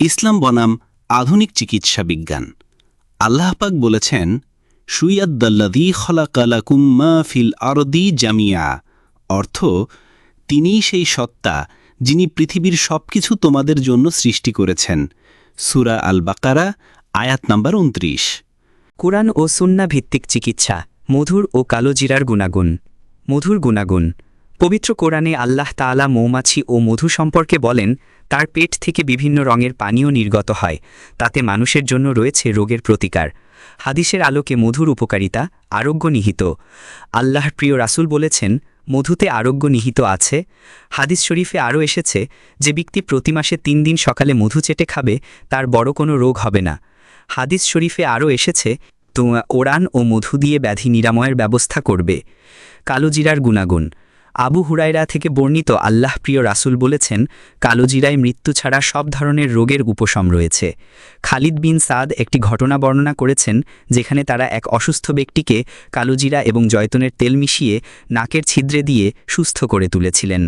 ইসলাম বনাম আধুনিক চিকিৎসা বিজ্ঞান। আল্লাহ পাক বলেছেন সুইয়াদ্দাল্লাদি খলাকালাকুম মা ফিল আরদি জামিয়া। অর্থ, তিনিই সেই সত্তা যিনি পৃথিবীর সবকিছু তোমাদের জন্য সৃষ্টি করেছেন। সুরা আল বাকারা আয়াত নাম্বার উনত্রিশ কোরআন ও সুন্না ভিত্তিক চিকিৎসা, মধুর ও কালোজিরার গুণাগুণ। মধুর গুণাগুণ। পবিত্র কোরআনে আল্লাহ তাআলা মৌমাছি ও মধু সম্পর্কে বলেন, তার পেট থেকে বিভিন্ন রঙের পানীয় নির্গত হয়, তাতে মানুষের জন্য রয়েছে রোগের প্রতিকার। হাদিসের আলোকে মধুর উপকারিতা, আরোগ্য নিহিত। আল্লাহর প্রিয় রাসুল বলেছেন, মধুতে আরোগ্য নিহিত আছে। হাদিস শরীফে আরও এসেছে যে ব্যক্তি প্রতি মাসে তিন দিন সকালে মধু চেটে খাবে, তার বড় কোনো রোগ হবে না। হাদিস শরীফে আরও এসেছে তো ওরান ও মধু দিয়ে ব্যাধি নিরাময়ের ব্যবস্থা করবে। কালোজিরার গুণাগুণ। আবু হুরাইরা থেকে বর্ণিত আল্লাহ প্রিয় রাসুল বলেছেন কালোজিরায় মৃত্যু ছাড়া সব ধরনের রোগের উপশম রয়েছে। খালিদ বিন সাদ একটি ঘটনা বর্ণনা করেছেন, যেখানে তারা এক অসুস্থ ব্যক্তিকে কালোজিরা এবং জয়তনের তেল মিশিয়ে নাকের ছিদ্রে দিয়ে সুস্থ করে তুলেছিলেন।